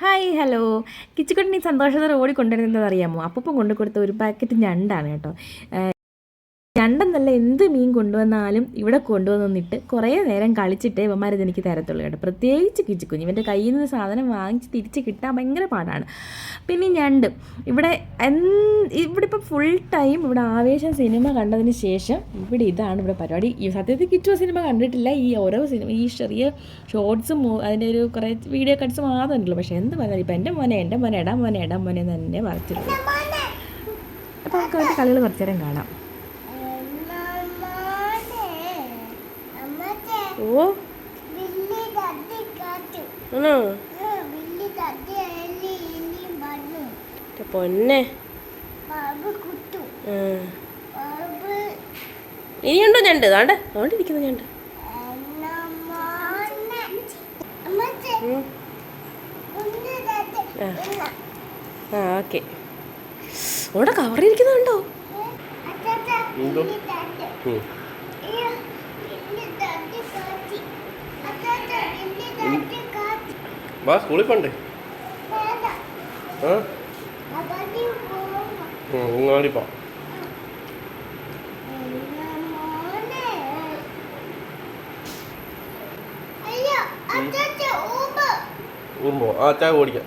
Hi hello കിച്ചുക്കുട്ടിനി സന്തോഷത്തോടെ ഓടിക്കൊണ്ടിരുന്നത് അറിയാമോ? അപ്പം കൊണ്ടു കൊടുത്ത ഒരു പാക്കറ്റ് ഞണ്ടാണ് കേട്ടോ. ഞണ്ടെന്നല്ല എന്ത് മീൻ കൊണ്ടുവന്നാലും ഇവിടെ കൊണ്ടുവന്നിട്ട് കുറേ നേരം കളിച്ചിട്ടേ ഇവന്മാരിത് എനിക്ക് തരത്തുള്ളൂ കേട്ടോ. പ്രത്യേകിച്ച് കിച്ചിക്കുഞ്ഞ് ഇവന്റെ കയ്യിൽ നിന്ന് സാധനം വാങ്ങിച്ച് തിരിച്ച് കിട്ടാൻ ഭയങ്കര പാടാണ്. പിന്നെ ഞണ്ട്. ഇവിടെ ഇവിടെ ഇപ്പം ഫുൾ ടൈം ഇവിടെ ആവേശം സിനിമ കണ്ടതിന് ശേഷം ഇവിടെ ഇതാണ് ഇവിടെ പരിപാടി. ഈ സത്യത്തിൽ കിച്ചു സിനിമ കണ്ടിട്ടില്ല. ഈ ഓരോ സിനിമ ഈ ചെറിയ ഷോർട്സും അതിന്റെ ഒരു കുറേ വീഡിയോ കട്ട്സ് മാത്രം ഉണ്ടല്ലോ പക്ഷേ എന്ത് പറഞ്ഞാലും ഇപ്പം എന്റെ മോനെ എന്റെ മോനെ എടാ മോനെ എടാ മോനെ തന്നെ പറച്ചിട്ടുള്ളൂ അപ്പോൾ നമുക്ക് അവരുടെ കളികൾ കുറച്ചു നേരം കാണാം. എന്റെ പൊന്നെ. ഇനിയുണ്ടോ ഞണ്ട്? താണ്ട് അതുകൊണ്ട് ഇരിക്കുന്നു ഞണ്ട്. ആ. ഓക്കെ. അവിടെ കവറിയിരിക്കുന്നുണ്ടോ എന്തോ? വാ സ്കൂളിൽ പോണ്ടേ? ആ ഊങ്ങാടി പോ. ഊർമ്പോ ആ ചായ ഓടിക്കാം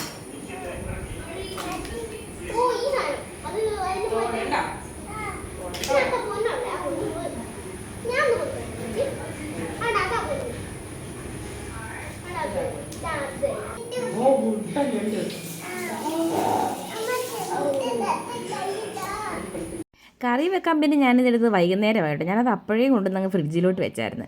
കറി വെക്കാൻ പിന്നെ ഞാനിതെടുത്ത് വൈകുന്നേരമായിട്ട്. ഞാനത് അപ്പോഴേ കൊണ്ടുവന്ന് ഫ്രിഡ്ജിലോട്ട് വെച്ചായിരുന്നു.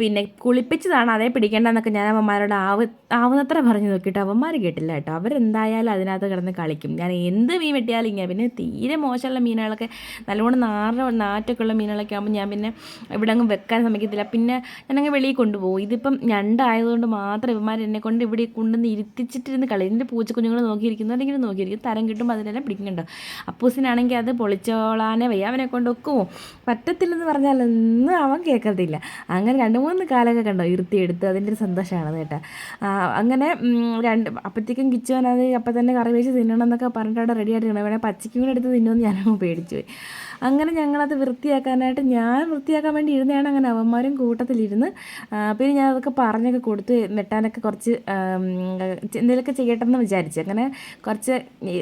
പിന്നെ കുളിപ്പിച്ചതാണ് അതേ പിടിക്കേണ്ടെന്നൊക്കെ ഞാൻ അവന്മാരോട് ആവ ആവുന്നത്ര പറഞ്ഞു നോക്കിയിട്ട് അവന്മാർ കേട്ടില്ല കേട്ടോ. അവരെന്തായാലും അതിനകത്ത് കിടന്ന് കളിക്കും. ഞാൻ എന്ത് മീൻ വെട്ടിയാലും ഇങ്ങനെ പിന്നെ തീരെ മോശമുള്ള മീനുകളൊക്കെ നല്ലോണം നാറ നാറ്റൊക്കെ ഉള്ള മീനുകളൊക്കെ ആകുമ്പോൾ ഞാൻ പിന്നെ ഇവിടെ അങ്ങ് വെക്കാൻ സമ്മതിക്കത്തില്ല. പിന്നെ ഞാനങ്ങ് വെളിയിൽ കൊണ്ടുപോകും. ഇതിപ്പം ഞണ്ടായതുകൊണ്ട് മാത്രം ഇവന്മാർ എന്നെ കൊണ്ട് ഇവിടെ കൊണ്ടുവന്ന് ഇരുത്തിച്ചിട്ടിരുന്ന് കളി എന്റെ പൂച്ചക്കുഞ്ഞുങ്ങൾ നോക്കിയിരിക്കുന്നു അല്ലെങ്കിൽ നോക്കിയിരിക്കും തരം കിട്ടുമ്പോൾ അതിനെല്ലാം പിടിക്കുന്നുണ്ടോ. അപ്പൂസിനാണെങ്കിൽ അത് പൊളിച്ചോളാനേ വയ്യ അവനെ കൊണ്ട് ഒക്കുമോ പറ്റത്തില്ലെന്ന് പറഞ്ഞാലൊന്നും അവൻ കേൾക്കത്തില്ല. അങ്ങനെ രണ്ട് മൂന്ന് കാലമൊക്കെ കണ്ടോ ഇരുത്തിയെടുത്ത് അതിന്റെ ഒരു സന്തോഷമാണ് കേട്ടോ. അങ്ങനെ രണ്ട് അപ്പോഴത്തേക്കും കിച്ചുവൻ അത് അപ്പം തന്നെ കറി വെച്ച് തിന്നണം എന്നൊക്കെ പറഞ്ഞിട്ട് അവിടെ റെഡി ആയിട്ട് വേണേൽ പച്ചയ്ക്കും കൂടെ എടുത്ത് തിന്നുമെന്ന് ഞാനങ്ങ് പേടിച്ചു പോയി അങ്ങനെ ഞങ്ങളത് വൃത്തിയാക്കാനായിട്ട് ഞാൻ വൃത്തിയാക്കാൻ വേണ്ടി ഇരുന്നതാണ് അങ്ങനെ അവന്മാരും കൂട്ടത്തിലിരുന്ന്. പിന്നെ ഞാൻ അതൊക്കെ പറഞ്ഞൊക്കെ കൊടുത്ത് നെട്ടാനൊക്കെ കുറച്ച് എന്തെങ്കിലുമൊക്കെ ചെയ്യട്ടെ എന്ന് വിചാരിച്ചു. അങ്ങനെ കുറച്ച്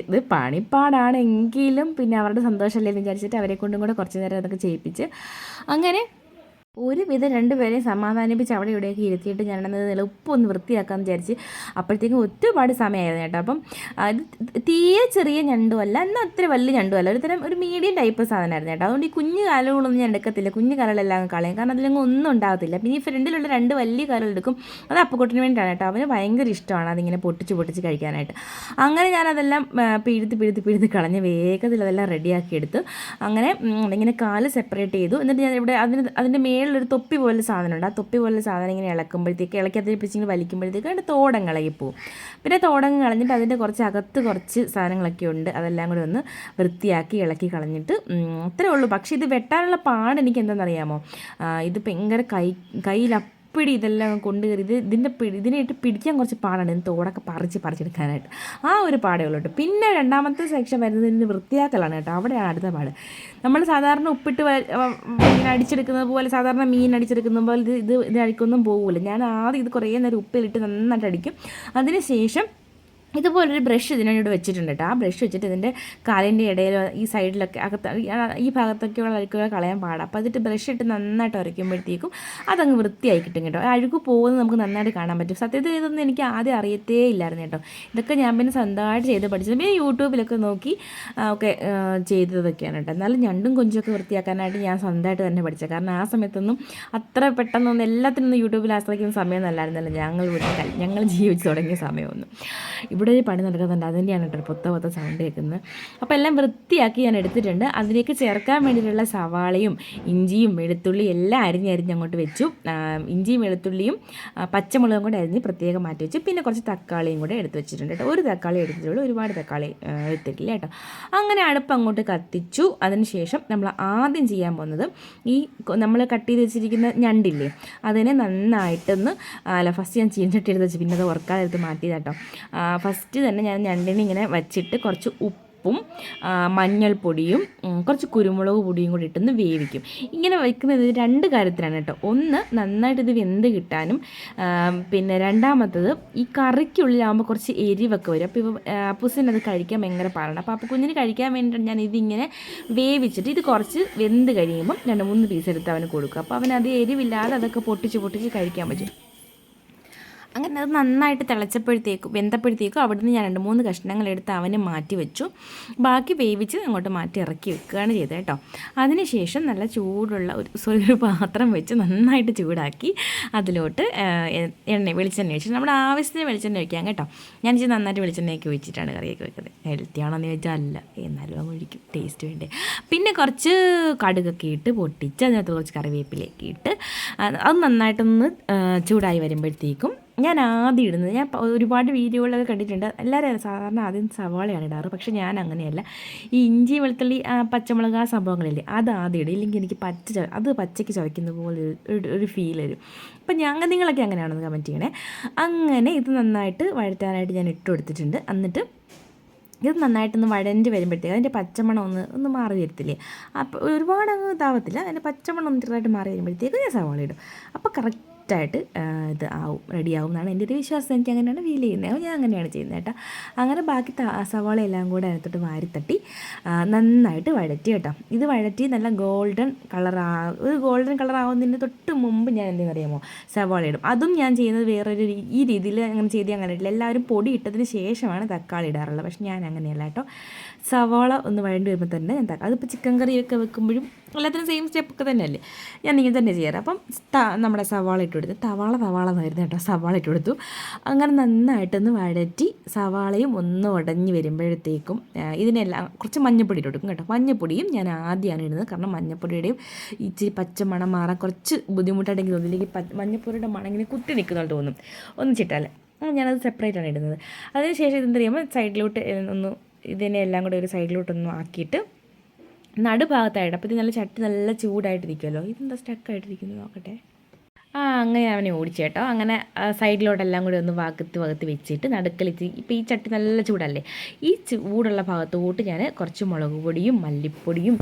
ഇത് പണിപ്പാടാണെങ്കിലും പിന്നെ അവരുടെ സന്തോഷമല്ലേ എന്ന് വിചാരിച്ചിട്ട് അവരെ കൊണ്ടും കൂടെ കുറച്ച് നേരം അതൊക്കെ ചെയ്യിപ്പിച്ച്. അങ്ങനെ ഒരുവിധം രണ്ടുപേരെയും സമാധാനിപ്പിച്ച് അവിടെ ഇവിടെയൊക്കെ ഇരുത്തിയിട്ട് ഞാനത് ഉപ്പൊന്ന് വൃത്തിയാക്കാമെന്ന് വിചാരിച്ച് അപ്പോഴത്തേക്കും ഒരുപാട് സമയമായിരുന്നു കേട്ടോ. അപ്പം അത് തീരെ ചെറിയ ഞണ്ടുമല്ല എന്നാൽ അത്ര വലിയ ഞണ്ടുമല്ല ഒരു തരം ഒരു മീഡിയം ടൈപ്പ് സാധനമായിരുന്നു കേട്ടോ. അതുകൊണ്ട് ഈ കുഞ്ഞു കാലുകളൊന്നും ഞാൻ എടുക്കത്തില്ല. കുഞ്ഞു കാലുകളെല്ലാം കളയും. കാരണം അതിലൊന്നും ഒന്നും ഉണ്ടാകത്തില്ല. പിന്നെ ഈ ഫ്രണ്ടിലുള്ള രണ്ട് വലിയ കാലുകൾ എടുക്കും. അത് അപ്പക്കുട്ടിന് വേണ്ടിയിട്ടാണ് കേട്ടോ. അവന് ഭയങ്കര ഇഷ്ടമാണ് അതിങ്ങനെ പൊട്ടിച്ച് പൊട്ടിച്ച് കഴിക്കാനായിട്ട്. അങ്ങനെ ഞാനതെല്ലാം പിഴുത്ത് പിഴുത്ത് പിഴുത്ത് കളഞ്ഞ് വേഗത്തിൽ അതെല്ലാം റെഡിയാക്കി എടുത്തു അങ്ങനെ ഇങ്ങനെ കാൽ സെപ്പറേറ്റ് ചെയ്തു. എന്നിട്ട് ഞാൻ ഇവിടെ അതിന് അതിന്റെ മേളിലൊരു തൊപ്പി പോലെ സാധനമുണ്ട്. ആ തൊപ്പി പോലെ സാധനം ഇങ്ങനെ ഇളക്കുമ്പോഴത്തേക്ക് ഇളക്കാത്ത പിടിച്ചിങ്ങനെ വലിക്കുമ്പോഴത്തേക്ക് അതിന്റെ തോടം കളയിപ്പോവും പിന്നെ തോടങ്ങ് കളഞ്ഞിട്ട് അതിന്റെ കുറച്ച് അകത്ത് കുറച്ച് സാധനങ്ങളൊക്കെ ഉണ്ട്. അതെല്ലാം കൂടി ഒന്ന് വൃത്തിയാക്കി ഇളക്കി കളഞ്ഞിട്ട് അത്രേ ഉള്ളൂ. പക്ഷേ ഇത് വെട്ടാനുള്ള പാട് എനിക്ക് എന്താണെന്നറിയാമോ ഇത് ഭയങ്കര കൈ കയ്യിൽ പിടി ഇതെല്ലാം കൊണ്ട് കയറി. ഇത് ഇതിന്റെ പിടി ഇതിനായിട്ട് പിടിക്കാൻ കുറച്ച് പാടാണ്. ഇതിന് തോടൊക്കെ പറിച്ച് പറിച്ചെടുക്കാനായിട്ട് ആ ഒരു പാടേ ഉള്ളൂ പിന്നെ രണ്ടാമത്തെ സെക്ഷൻ വരുന്നത് ഇതിന്റെ വൃത്തിയാക്കലാണ് കേട്ടോ. അവിടെയാണ് അടുത്ത പാട്. നമ്മൾ സാധാരണ ഉപ്പിട്ട് മീൻ അടിച്ചെടുക്കുന്നത് പോലെ സാധാരണ മീൻ അടിച്ചെടുക്കുന്ന പോലെ ഇത് ഇത് ഇത് പോകില്ല ഞാൻ ആദ്യം ഇത് കുറേ നേരം ഉപ്പിലിട്ട് നന്നായിട്ട് അടിക്കും. അതിന് ശേഷം ഇതുപോലൊരു ബ്രഷ് ഇതിനോട് വെച്ചിട്ടുണ്ട് കേട്ടോ ആ ബ്രഷ് വെച്ചിട്ട് ഇതിന്റെ കാലിന്റെ ഇടയിൽ ഈ സൈഡിലൊക്കെ അകത്ത് ഈ- ഭാഗത്തൊക്കെ ഭാഗത്തൊക്കെയുള്ള അഴുക്കുകൾ കളയാൻ പാടാം. അപ്പോൾ അതിട്ട് ബ്രഷ് ഇട്ട് നന്നായിട്ട് ഉരയ്ക്കുമ്പോഴത്തേക്കും അതങ്ങ് വൃത്തിയായി കിട്ടും കേട്ടോ. അഴുക്ക് പോകുന്നത് നമുക്ക് നന്നായിട്ട് കാണാൻ പറ്റും. സത്യത്തിൽ ഇതൊന്നും എനിക്ക് ആദ്യം അറിയത്തേ ഇല്ലായിരുന്നു കേട്ടോ. ഇതൊക്കെ ഞാൻ പിന്നെ സ്വന്തമായിട്ട് ചെയ്ത് പഠിച്ചത്. പിന്നെ യൂട്യൂബിലൊക്കെ നോക്കി ഒക്കെ ചെയ്തതൊക്കെയാണ് കേട്ടോ. എന്നാലും ഞണ്ടും കൊഞ്ചൊക്കെ വൃത്തിയാക്കാനായിട്ട് ഞാൻ സ്വന്തമായിട്ട് തന്നെ പഠിച്ചത്. കാരണം ആ സമയത്തൊന്നും അത്ര പെട്ടെന്നൊന്നും എല്ലാത്തിനൊന്നും യൂട്യൂബിൽ ആശ്രയിക്കുന്ന സമയം നല്ലായിരുന്നല്ലോ ഞങ്ങൾ ഇവിടെ കൽ- ഞങ്ങൾ ജീവിച്ച് തുടങ്ങിയ സമയമൊന്നും. ഇവിടെ ഒരു പണി നടക്കുന്നുണ്ട്. അതിന്റെയാണ് കേട്ടോ പൊത്ത പൊത്ത സൗണ്ട് കേൾക്കുന്നത്. അപ്പോൾ എല്ലാം വൃത്തിയാക്കി ഞാൻ എടുത്തിട്ടുണ്ട്. അതിലേക്ക് ചേർക്കാൻ വേണ്ടിയിട്ടുള്ള സവാളയും ഇഞ്ചിയും വെളുത്തുള്ളി എല്ലാം അരിഞ്ഞ് അരിഞ്ഞ് അങ്ങോട്ട് വെച്ചു. ഇഞ്ചിയും വെളുത്തുള്ളിയും പച്ചമുളകും കൂടെ അരിഞ്ഞ് പ്രത്യേകം മാറ്റി വെച്ചു. പിന്നെ കുറച്ച് തക്കാളിയും കൂടെ എടുത്ത് വെച്ചിട്ടുണ്ട് കേട്ടോ. ഒരു തക്കാളി എടുത്തിട്ടുള്ളൂ. ഒരുപാട് തക്കാളി എടുത്തിട്ടില്ല കേട്ടോ. അങ്ങനെ അടുപ്പ് അങ്ങോട്ട് കത്തിച്ചു. അതിനുശേഷം നമ്മൾ ആദ്യം ചെയ്യാൻ പോകുന്നത് ഈ നമ്മൾ കട്ട് ചെയ്ത് വെച്ചിരിക്കുന്ന ഞണ്ടില്ലേ അതിനെ നന്നായിട്ടൊന്ന് അല്ല ഫസ്റ്റ് ഞാൻ ചീഞ്ഞിട്ടെടുത്ത് വെച്ച്. പിന്നെ അത് ഉറക്കാതെ എടുത്ത് മാറ്റിയത് കേട്ടോ. ഫസ്റ്റ് തന്നെ ഞാൻ ഞണ്ടിനെ ഇങ്ങനെ വച്ചിട്ട് കുറച്ച് ഉപ്പും മഞ്ഞൾപ്പൊടിയും കുറച്ച് കുരുമുളക് പൊടിയും കൂടി ഇട്ടൊന്ന് വേവിക്കും. ഇങ്ങനെ വയ്ക്കുന്നത് രണ്ട് കാര്യത്തിലാണ് കേട്ടോ. ഒന്ന് നന്നായിട്ട് ഇത് വെന്ത് കിട്ടാനും പിന്നെ രണ്ടാമത്തത് ഈ കറിക്കുള്ളിലാകുമ്പോൾ കുറച്ച് എരിവൊക്കെ വരും. അപ്പോൾ ഇപ്പോൾ അപ്പൂസിനത് കഴിക്കാൻ ഭയങ്കര പാടാണ്. അപ്പോൾ അപ്പോൾ കുഞ്ഞിന് കഴിക്കാൻ വേണ്ടിയിട്ട് ഞാൻ ഇതിങ്ങനെ വേവിച്ചിട്ട് ഇത് കുറച്ച് വെന്ത് കഴിയുമ്പം രണ്ട് മൂന്ന് പീസ് എടുത്ത് അവന് കൊടുക്കും. അപ്പോൾ അവനത് എരിവില്ലാതെ അതൊക്കെ പൊട്ടിച്ച് പൊട്ടിച്ച് കഴിക്കാൻ പറ്റും. അങ്ങനെ അത് നന്നായിട്ട് തിളച്ചപ്പോഴത്തേക്കും വെന്തപ്പോഴത്തേക്കും അവിടുന്ന് ഞാൻ രണ്ട് മൂന്ന് കഷ്ണങ്ങൾ എടുത്ത് അവന് മാറ്റി വെച്ചു. ബാക്കി വേവിച്ച് അങ്ങോട്ട് മാറ്റി ഇറക്കി വെക്കുകയാണ് ചെയ്തത് കേട്ടോ. അതിനുശേഷം നല്ല ചൂടുള്ള ഒരു സോറി ഒരു പാത്രം വെച്ച് നന്നായിട്ട് ചൂടാക്കി അതിലോട്ട് എണ്ണ വെളിച്ചെണ്ണ വെച്ചു നമ്മുടെ ആവശ്യത്തിന് വെളിച്ചെണ്ണ ഒഴിക്കാം കേട്ടോ. ഞാൻ ഇച്ചിരി നന്നായിട്ട് വെളിച്ചെണ്ണയൊക്കെ വെച്ചിട്ടാണ് കറിയൊക്കെ വെക്കുന്നത്. ഹെൽത്തി ആണോന്ന് ചോദിച്ചാൽ അല്ല എന്നാലും അങ്ങ് ഒഴിക്കും ടേസ്റ്റ് വേണ്ടേ. പിന്നെ കുറച്ച് കടുകൊക്കെ ഇട്ട് പൊട്ടിച്ച് അതിനകത്ത് കുറച്ച് കറിവേപ്പിലേക്ക് ഇട്ട് അത് നന്നായിട്ടൊന്ന് ചൂടായി വരുമ്പോഴത്തേക്കും ഞാൻ ആദ്യം ഇടുന്നത്. ഞാൻ ഒരുപാട് വീഡിയോകളൊക്കെ കണ്ടിട്ടുണ്ട്. എല്ലാവരും സാധാരണ ആദ്യം സവാളയാണ് ഇടാറ്. പക്ഷേ ഞാൻ അങ്ങനെയല്ല. ഈ ഇഞ്ചി വെളുത്തുള്ളി പച്ചമുളക് ആ സംഭവങ്ങളില്ലേ അത് ആദ്യം ഇടും. ഇല്ലെങ്കിൽ എനിക്ക് പച്ച അത് പച്ചയ്ക്ക് ചവയ്ക്കുന്ന പോലെ ഒരു- ഫീൽ വരും. അപ്പം ഞാൻ നിങ്ങളൊക്കെ അങ്ങനെയാണെന്ന് കമന്റ് ചെയ്യണേ. അങ്ങനെ ഇത് നന്നായിട്ട് വഴറ്റാനായിട്ട് ഞാൻ ഇട്ട് കൊടുത്തിട്ടുണ്ട്. എന്നിട്ട് ഇത് നന്നായിട്ടൊന്ന് വഴഞ്ഞ് വരുമ്പോഴത്തേക്ക് അതിന്റെ പച്ചമണം ഒന്ന് ഒന്ന് മാറി വരത്തില്ലേ? അപ്പോൾ ഒരുപാട് അങ്ങ് ഇതാവത്തില്ല. അതിന്റെ പച്ചമണം ഒന്ന് ചെറുതായിട്ട് മാറി വരുമ്പോഴത്തേക്ക് ഞാൻ സവാള ഇടും. അപ്പോൾ കറക്റ്റായിട്ട് ഇത് ആവും റെഡിയാവും എന്നാണ് എന്റെ ഒരു വിശ്വാസം. എനിക്ക് അങ്ങനെയാണ് ഫീൽ ചെയ്യുന്നത്. ഞാൻ അങ്ങനെയാണ് ചെയ്യുന്നത് കേട്ടോ. അങ്ങനെ ബാക്കി സവാള എല്ലാം കൂടെ അതിനകത്തോട്ട് വാരിത്തട്ടി നന്നായിട്ട് വഴറ്റി കേട്ടോ. ഇത് വഴറ്റി നല്ല ഗോൾഡൻ കളർ ഒരു ഗോൾഡൻ കളർ ആവുന്നതിന് തൊട്ട് മുമ്പ് ഞാൻ എന്തെന്ന് അറിയാമോ? സവാള ഇടും. അതും ഞാൻ ചെയ്യുന്നത് വേറൊരു ഈ രീതിയിൽ അങ്ങനെ ചെയ്ത് അങ്ങനെ ഇട്ടില്ല. എല്ലാവരും പൊടി ഇട്ടതിന് ശേഷമാണ് തക്കാളി ഇടാറുള്ളത്. പക്ഷെ ഞാൻ അങ്ങനെയല്ല കേട്ടോ. സവാള ഒന്ന് വഴണ്ടി വരുമ്പോൾ തന്നെ ഞാൻ തക്കാളി അതിപ്പോൾ ചിക്കൻ കറിയൊക്കെ വെക്കുമ്പോഴും എല്ലാത്തിനും സെയിം സ്റ്റെപ്പൊക്കെ തന്നെയല്ലേ? ഞാൻ ഇങ്ങനെ തന്നെ ചെയ്യാറ്. അപ്പം നമ്മുടെ സവാള ഇട്ട് കൊടുത്ത് തവാള തവാള എന്നായിരുന്നു കേട്ടോ സവാള ഇട്ട് കൊടുത്തു അങ്ങനെ നന്നായിട്ടൊന്ന് വഴറ്റി സവാളയും ഒന്ന് ഉടഞ്ഞ് വരുമ്പോഴത്തേക്കും ഇതിനെല്ലാം കുറച്ച് മഞ്ഞപ്പൊടി ഇട്ട് കൊടുക്കും കേട്ടോ. മഞ്ഞപ്പൊടിയും ഞാൻ ആദ്യമാണ് ഇടുന്നത്. കാരണം മഞ്ഞപ്പൊടിയുടെയും ഇച്ചിരി പച്ചമണം മാറാൻ കുറച്ച് ബുദ്ധിമുട്ടായിട്ട് എനിക്ക് തോന്നി ഇല്ലെങ്കിൽ പ- മഞ്ഞപ്പൊടിയുടെ മണം ഇങ്ങനെ കുത്തി നിൽക്കുന്നതായിട്ട് തോന്നും ഒന്നിച്ചിട്ടാൽ ഞാനത് സെപ്പറേറ്റ് ആണ് ഇടുന്നത്. അതിനുശേഷം ഇതെന്ത് ചെയ്യുമ്പോൾ സൈഡിലോട്ട് ഒന്ന് ഇതിനെ എല്ലാം കൂടെ ഒരു സൈഡിലോട്ടൊന്ന് ആക്കിയിട്ട് നടുഭാഗത്തായിട്ട് അപ്പോൾ ഇത് നല്ല ചട്ടി നല്ല ചൂടായിട്ടിരിക്കുമല്ലോ. ഇതെന്താ സ്റ്റക്കായിട്ടിരിക്കുന്നു നോക്കട്ടെ. ആ അങ്ങനെ അവനെ ഓടിച്ചേട്ടോ. അങ്ങനെ സൈഡിലോട്ടെല്ലാം കൂടി ഒന്ന് വകത്ത് വകത്ത് വെച്ചിട്ട് നടുക്കലിച്ച് ഇപ്പോൾ ഈ ചട്ടി നല്ല ചൂടല്ലേ? ഈ ചൂടുള്ള ഭാഗത്തോട്ട് ഞാൻ കുറച്ച് മുളക് പൊടിയും മല്ലിപ്പൊടിയും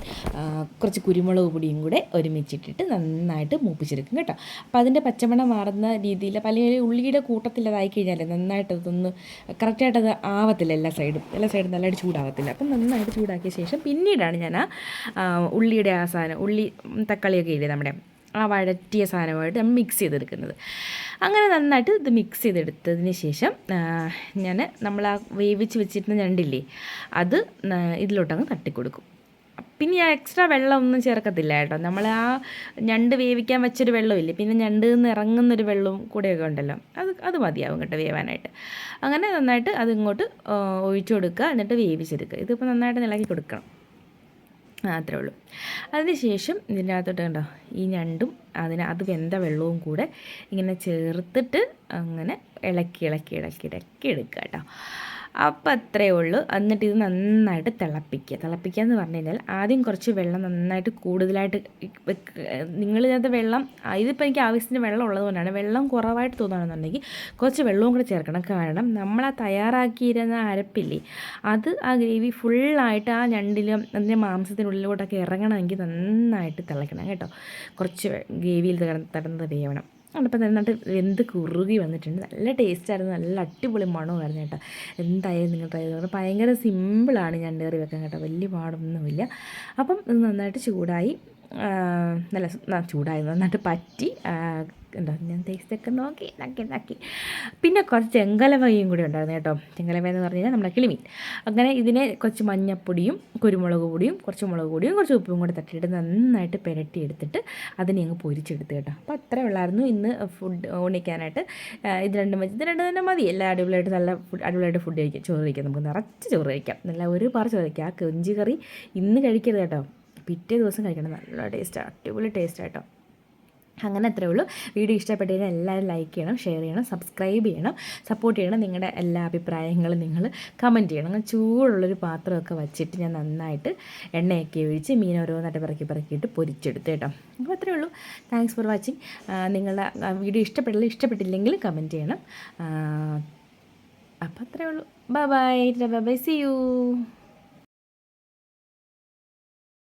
കുറച്ച് കുരുമുളക് പൊടിയും കൂടെ ഒരുമിച്ചിട്ടിട്ട് നന്നായിട്ട് മൂപ്പിച്ചെടുക്കും കേട്ടോ. അപ്പോൾ അതിന്റെ പച്ചമണം മാറുന്ന രീതിയിൽ പല ഉള്ളിയുടെ കൂട്ടത്തിലതായി കഴിഞ്ഞാൽ നന്നായിട്ട് അതൊന്ന് കറക്റ്റായിട്ട് അത് ആവത്തില്ല എല്ലാ സൈഡും. എല്ലാ സൈഡും നല്ലതായിട്ട് ചൂടാവത്തില്ല. അപ്പം നന്നായിട്ട് ചൂടാക്കിയ ശേഷം പിന്നീടാണ് ഞാൻ ആ ഉള്ളിയുടെ ആ സാധനം ഉള്ളി തക്കാളിയൊക്കെ ഇല്ലേ നമ്മുടെ ആ വഴറ്റിയ സാധനമായിട്ട് നമ്മൾ മിക്സ് ചെയ്തെടുക്കുന്നത്. അങ്ങനെ നന്നായിട്ട് ഇത് മിക്സ് ചെയ്തെടുത്തതിന് ശേഷം ഞാൻ നമ്മൾ ആ വേവിച്ച് വെച്ചിരുന്ന ഞണ്ടില്ലേ അത് ഇതിലോട്ടങ്ങ് തട്ടിക്കൊടുക്കും. പിന്നെ ഞാൻ എക്സ്ട്രാ വെള്ളമൊന്നും ചേർക്കത്തില്ല കേട്ടോ. നമ്മൾ ആ ഞണ്ട് വേവിക്കാൻ വെച്ചൊരു വെള്ളമില്ലേ പിന്നെ ഞണ്ട് നിന്ന് ഇറങ്ങുന്നൊരു വെള്ളവും കൂടെയൊക്കെ ഉണ്ടല്ലോ അത് അത് മതിയാവും കേട്ടോ വേവാനായിട്ട്. അങ്ങനെ നന്നായിട്ട് അതിങ്ങോട്ട് ഒഴിച്ചു കൊടുക്കുക എന്നിട്ട് വേവിച്ചെടുക്കുക. ഇതിപ്പോൾ നന്നായിട്ട് ഇളക്കി കൊടുക്കണം. അത്രേ ഉള്ളൂ. അതിനുശേഷം ഇതിന്റെ അകത്തോട്ട് കണ്ടോ ഈ ഞണ്ടും അതിന് അത് വെന്ത വെള്ളവും കൂടെ ഇങ്ങനെ ചേർത്തിട്ട് അങ്ങനെ ഇളക്കി ഇളക്കി ഇളക്കി ഇളക്കി എടുക്കുക കേട്ടോ. അപ്പം അത്രയേ ഉള്ളൂ. എന്നിട്ട് ഇത് നന്നായിട്ട് തിളപ്പിക്കുക. തിളപ്പിക്കുക എന്ന് പറഞ്ഞു കഴിഞ്ഞാൽ ആദ്യം കുറച്ച് വെള്ളം നന്നായിട്ട് കൂടുതലായിട്ട് നിങ്ങൾ ഇതിനകത്ത് വെള്ളം ഇതിപ്പോൾ എനിക്ക് ആവശ്യത്തിന് വെള്ളം ഉള്ളത് കൊണ്ടാണ്. വെള്ളം കുറവായിട്ട് തോന്നുകയാണെന്നുണ്ടെങ്കിൽ കുറച്ച് വെള്ളവും കൂടെ ചേർക്കണം. കാരണം നമ്മൾ ആ തയ്യാറാക്കിയിരുന്ന അരപ്പില്ലേ അത് ആ ഗ്രേവി ഫുള്ളായിട്ട് ആ ഞണ്ടിലും അതിന്റെ മാംസത്തിനുള്ളിലോട്ടൊക്കെ ഇറങ്ങണമെങ്കിൽ നന്നായിട്ട് തിളയ്ക്കണം കേട്ടോ. കുറച്ച് ഗ്രേവിയിൽ തടന്ന് വേവണം അതിപ്പോൾ നന്നായിട്ട് വെന്ത് കുറുകി വന്നിട്ടുണ്ട്. നല്ല ടേസ്റ്റായിരുന്നു നല്ല അടിപൊളി മണമായിരുന്നു കേട്ടോ. എന്തായാലും നിങ്ങൾ ട്രൈ ചെയ്ത് ഭയങ്കര സിമ്പിളാണ് ഞാൻ കറി വെക്കാൻ കേട്ടോ. വലിയ പാടൊന്നുമില്ല. അപ്പം നന്നായിട്ട് ചൂടായി നല്ല ചൂടായിരുന്നു എന്നിട്ട് പറ്റി. എന്താ ഞാൻ ടേസ്റ്റൊക്കെ നോക്കി നക്കി നക്കി പിന്നെ കുറച്ച് ചെങ്കലവയും കൂടി ഉണ്ടായിരുന്നു കേട്ടോ. ചെങ്കലവ എന്ന് പറഞ്ഞു കഴിഞ്ഞാൽ നമ്മുടെ കിളിമീൻ. അങ്ങനെ ഇതിനെ കുറച്ച് മഞ്ഞപ്പൊടിയും കുരുമുളക് പൊടിയും കുറച്ച് മുളക് പൊടിയും കുറച്ച് ഉപ്പും കൂടി തട്ടിയിട്ട് നന്നായിട്ട് പുരട്ടി എടുത്തിട്ട് അതിനെ അങ്ങ് പൊരിച്ചെടുത്ത് കേട്ടോ. അപ്പോൾ അത്രേ ഉള്ളായിരുന്നു ഇന്ന് ഫുഡ് ഓണിക്കാനായിട്ട് ഇത് രണ്ടും വെച്ച് ഇത് രണ്ടും തന്നെ മതി. എല്ലാം അടിപൊളിയായിട്ട് നല്ല ഫുഡ് അടിപൊളിയായിട്ട് ഫുഡ് കഴിക്കാം. ചോറ് കഴിക്കാം. നമുക്ക് നിറച്ച് ചോറ് കഴിക്കാം. നല്ല ഒരു പാറ ചോറ് കഴിക്കാം. ആ കൊഞ്ച് കറി ഇന്ന് കഴിക്കരുത് കേട്ടോ. പിറ്റേ ദിവസം കഴിക്കണം. നല്ല ടേസ്റ്റ് അടിപൊളി ടേസ്റ്റ് കേട്ടോ. അങ്ങനെ അത്രേ ഉള്ളൂ. വീഡിയോ ഇഷ്ടപ്പെട്ട് കഴിഞ്ഞാൽ എല്ലാവരും ലൈക്ക് ചെയ്യണം ഷെയർ ചെയ്യണം സബ്സ്ക്രൈബ് ചെയ്യണം സപ്പോർട്ട് ചെയ്യണം. നിങ്ങളുടെ എല്ലാ അഭിപ്രായങ്ങളും നിങ്ങൾ കമന്റ് ചെയ്യണം. അങ്ങനെ ചൂടുള്ളൊരു പാത്രമൊക്കെ വെച്ചിട്ട് ഞാൻ നന്നായിട്ട് എണ്ണയൊക്കെ ഒഴിച്ച് മീൻ ഓരോന്നായിട്ട് പിറക്കി പിറക്കിയിട്ട് പൊരിച്ചെടുത്ത് കേട്ടോ. അപ്പോൾ അത്രേ ഉള്ളൂ. താങ്ക്സ് ഫോർ വാച്ചിങ് നിങ്ങളുടെ വീഡിയോ ഇഷ്ടപ്പെട്ടില്ല ഇഷ്ടപ്പെട്ടില്ലെങ്കിൽ കമന്റ് ചെയ്യണം. അപ്പോൾ അത്രേ ഉള്ളൂ. Bye bye bye see you